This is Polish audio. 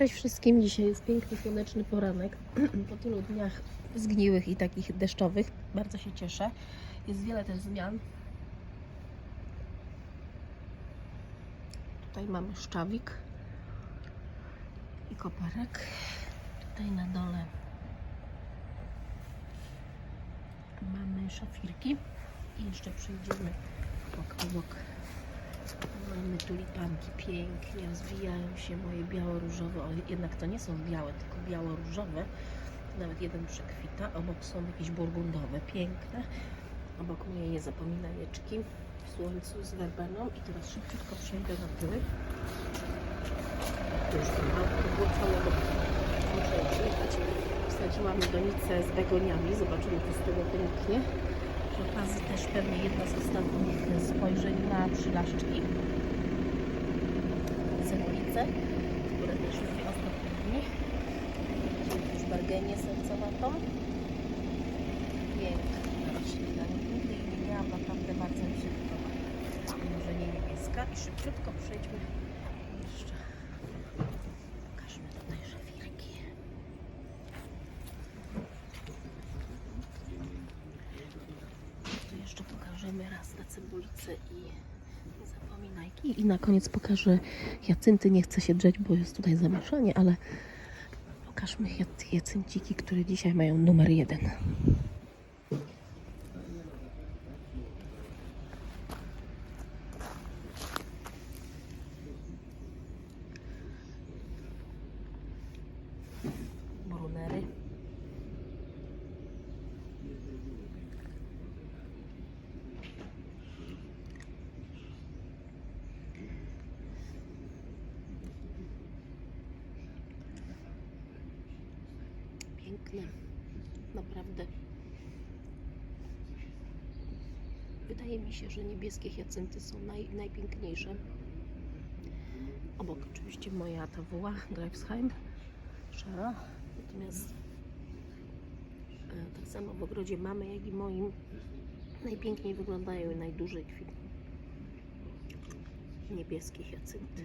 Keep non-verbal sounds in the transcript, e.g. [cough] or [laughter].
Cześć wszystkim, dzisiaj jest piękny, słoneczny poranek. [clears throat] Po tylu dniach zgniłych i takich deszczowych bardzo się cieszę. Jest wiele też zmian. Tutaj mamy szczawik i koperek. Tutaj na dole mamy szafirki i jeszcze przejdziemy obok, obok. Mamy tulipanki pięknie, rozwijają się moje biało-różowe, jednak to nie są białe, tylko biało-różowe. Nawet jeden przekwita, obok są jakieś burgundowe, piękne. Obok mnie nie zapominajeczki w słońcu z werbeną i teraz szybciutko przejdę na. Już to całe muszę. Wsadziłam donicę z begoniami, zobaczymy to z tego. Przy okazji też pewnie jedno z ostatnich spojrzeń na przylaszczki cebulicę, które też lubię ostatnio dni. Już bargenie sercowatą. Piękna roślina. Nigdy nie miałam, naprawdę bardzo mi się. Może nie niebieska. I szybciutko przejdźmy jeszcze. Pokażmy tutaj. Tu jeszcze pokażemy raz na cebulicę i zapominajki. I na koniec pokażę jacynty. Nie chcę się drzeć, bo jest tutaj zamieszanie, ale pokażmy jac- jacynciki, które dzisiaj mają numer jeden. Brunery. Piękne. Naprawdę. Wydaje mi się, że niebieskie hiacynty są naj, najpiękniejsze. Obok oczywiście moja ta woła Greifsheim szara. Natomiast e, tak samo w ogrodzie mamy, jak i moim najpiękniej wyglądają i najdłużej kwitną niebieskie hiacynty.